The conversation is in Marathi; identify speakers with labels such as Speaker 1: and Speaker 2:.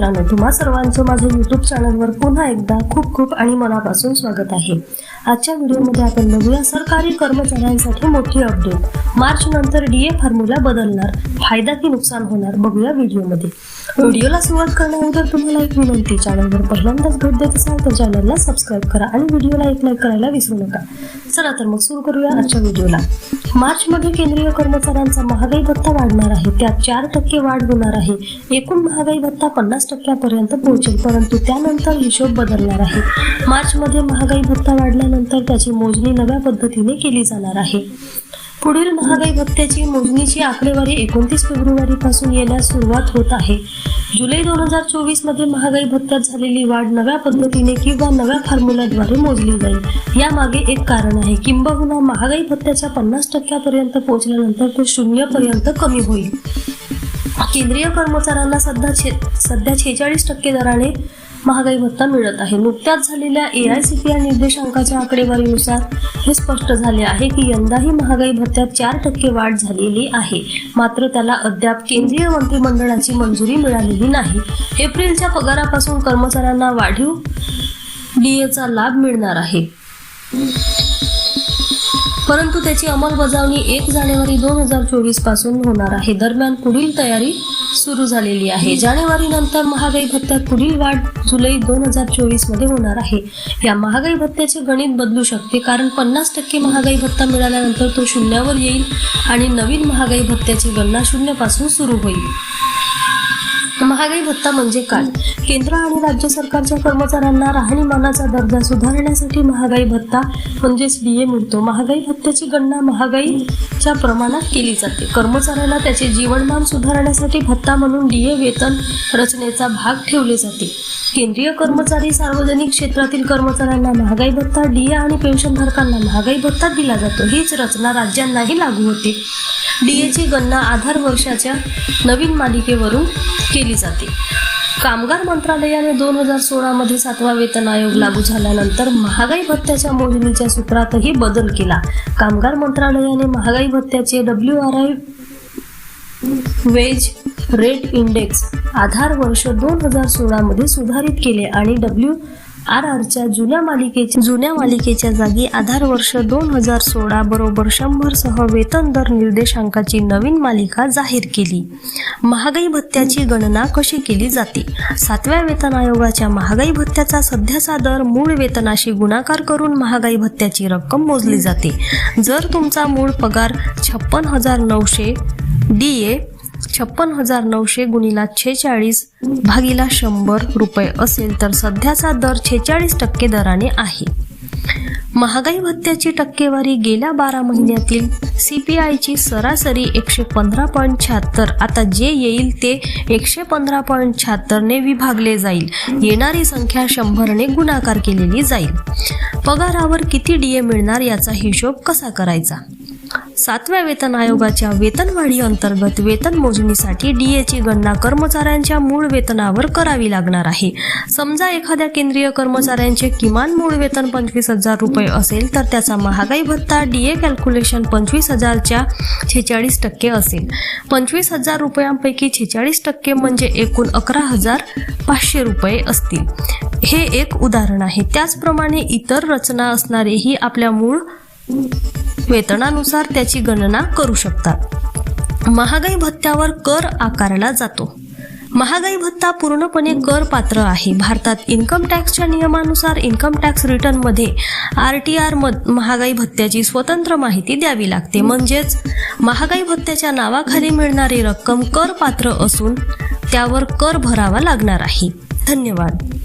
Speaker 1: मित्रांनो तुम्हा सर्वांचं माझं यूट्यूब चॅनलवर पुन्हा एकदा खूप खूप आणि मनापासून स्वागत आहे. आजच्या व्हिडिओमध्ये आपण बघूया सरकारी कर्मचाऱ्यांसाठी मोठी अपडेट मार्च नंतर डीए फॉर्म्युला बदलणार. फायदा की नुकसान होणार? बघूया व्हिडिओमध्ये. व्हिडिओला सुरुवात करण्याअगोदर तुम्हाला एक विनंती. चॅनलवर पहिल्यांदाच भेट देत असाल तर चॅनलला सबस्क्राईब करा आणि व्हिडिओला एक लाईक करायला विसरू नका. चला तर मग सुरू करूया आजच्या व्हिडिओला. मार्च मध्ये केंद्रीय कर्मचाऱ्यांचा महागाई भत्ता वाढणार आहे. त्यात चार टक्के वाढ होणार आहे. एकूण महागाई भत्ता पन्नास टक्क्यापर्यंत पोहोचेल परंतु त्यानंतर हिशोब बदलणार आहे. मार्चमध्ये महागाई भत्ता वाढल्यानंतर त्याची मोजणी नव्या पद्धतीने केली जाणार आहे. पुढील महागाई भत्त्याची मोजणीची आकडेवारी एकोणतीस फेब्रुवारी पासून येण्यास सुरुवात होत आहे. जुलै दोन हजार चोवीसमध्ये महागाई भत्त्यात झालेली वाढ नव्या पद्धतीने किंवा नव्या फॉर्म्युलाद्वारे मोजली जाईल. यामागे एक कारण आहे. किंबहुना महागाई भत्त्याच्या पन्नास टक्क्यापर्यंत पोहोचल्यानंतर तो शून्यपर्यंत कमी होईल. केंद्रीय कर्मचाऱ्यांना सध्या छे सध्या छेचाळीस टक्के दराने महागाई भत्ता मिळत आहे. नुकत्याच झालेल्या A I C P I निर्देशांकाच्या आकडेवारीनुसार हे स्पष्ट झाले आहे की यंदाही महागाई भत्त्यात चार टक्के वाढ झालेली आहे. मात्र त्याला अद्याप केंद्रीय मंत्रिमंडळाची मंजुरी मिळालेली नाही. एप्रिलच्या पगारापासून कर्मचाऱ्यांना वाढीव डीएचा लाभ मिळणार आहे. परंतु त्याची अंमलबजावणी एक जानेवारी दोन हजार चोवीसपासून होणार आहे. दरम्यान पुढील तयारी सुरू झालेली आहे. जानेवारी नंतर महागाई भत्त्यात पुढील वाढ जुलै दोन हजार चोवीसमध्ये होणार आहे. या महागाई भत्त्याचे गणित बदलू शकते कारण पन्नास टक्के महागाई भत्ता मिळाल्यानंतर तो शून्यावर येईल आणि नवीन महागाई भत्त्याची गणना शून्यपासून सुरू होईल. महागाई भत्ता म्हणजे काय? केंद्र आणि राज्य सरकारच्या कर्मचाऱ्यांना राहणीमानाचा दर्जा सुधारण्यासाठी महागाई भत्ता म्हणजेच डीए मिळतो. महागाई भत्त्याची गणना महागाई च्या प्रमाणात केली जाते. कर्मचाऱ्याला त्याचे जीवनमान सुधारण्यासाठी भत्ता म्हणून डीए वेतन रचनेचा भाग ठेवले जाते. केंद्रीय कर्मचारी सार्वजनिक क्षेत्रातील कर्मचाऱ्यांना महागाई भत्ता डीए आणि पेन्शनधारकांना महागाई भत्ता दिला जातो. हीच रचना राज्यांनाही लागू होते. डीएची गणना आधार वर्षाच्या नवीन मालिकेवरून केली जाते. कामगार मंत्रालयाने दोन हजार सोळामध्ये सातवा वेतन आयोग लागू झाल्यानंतर महागाई भत्त्याच्या मोजणीच्या सूत्रातही बदल केला. कामगार मंत्रालयाने महागाई भत्त्याचे W R I wage rate index आधार वर्ष दोन हजार सोळामध्ये सुधारित केले आणि डब्ल्यू आर आरच्या जुन्या मालिकेच्या जुन्या मालिकेच्या जागी आधार वर्ष दोन हजार सोळा बरोबर शंभर सह वेतन दर निर्देशांकाची नवीन मालिका जाहीर केली. महागाई भत्त्याची गणना कशी केली जाते? सातव्या वेतन आयोगाच्या महागाई भत्त्याचा सध्याचा दर मूळ वेतनाशी गुणाकार करून महागाई भत्त्याची रक्कम मोजली जाते. जर तुमचा मूळ पगार छप्पन हजार नऊशे डी ए छप्पन हजार नऊशे गुणिला छेचाळीस भागीला शंभर रुपये असेल तर सध्याचा दर छेचाळीस टक्के दराने आहे. महागाई भत्त्याची टक्केवारी गेल्या बारा महिन्यातील. सी पी आयची सरासरी एकशे पंधरा पॉईंट शहात्तर. आता जे येईल ते एकशे पंधरा पॉईंट शहात्तरने विभागले जाईल. येणारी संख्या शंभरने गुणाकार केलेली जाईल. पगारावर किती डीए मिळणार याचा हिशोब कसा करायचा? सातव्या वेतन आयोगाच्या वेतनवाढी अंतर्गत वेतन मोजणीसाठी डीएची गणना कर्मचाऱ्यांच्या मूळ वेतनावर करावी लागणार आहे. समजा एखाद्या केंद्रीय कर्मचाऱ्यांचे किमान मूळ वेतन पंचवीस हजार रुपये असेल तर त्याचा महागाई भत्ता डीए कॅल्क्युलेशन पंचवीस हजारच्या छेचाळीस टक्के असेल. पंचवीस हजार रुपयांपैकी छेचाळीस टक्के म्हणजे एकूण अकरा हजार पाचशे रुपये असतील. हे एक उदाहरण आहे. त्याचप्रमाणे इतर रचना असणारेही आपल्या मूळ वेतनानुसार त्याची गणना करू शकतात. महागाई भत्त्यावर कर आकारला जातो. महागाई भत्ता पूर्णपणे कर पात्र आहे. भारतात इन्कम टॅक्सच्या नियमानुसार इन्कम टॅक्स रिटर्नमध्ये आर टी आर महागाई भत्त्याची स्वतंत्र माहिती द्यावी लागते. म्हणजेच महागाई भत्त्याच्या नावाखाली मिळणारी रक्कम कर पात्र असून त्यावर कर भरावा लागणार आहे. धन्यवाद.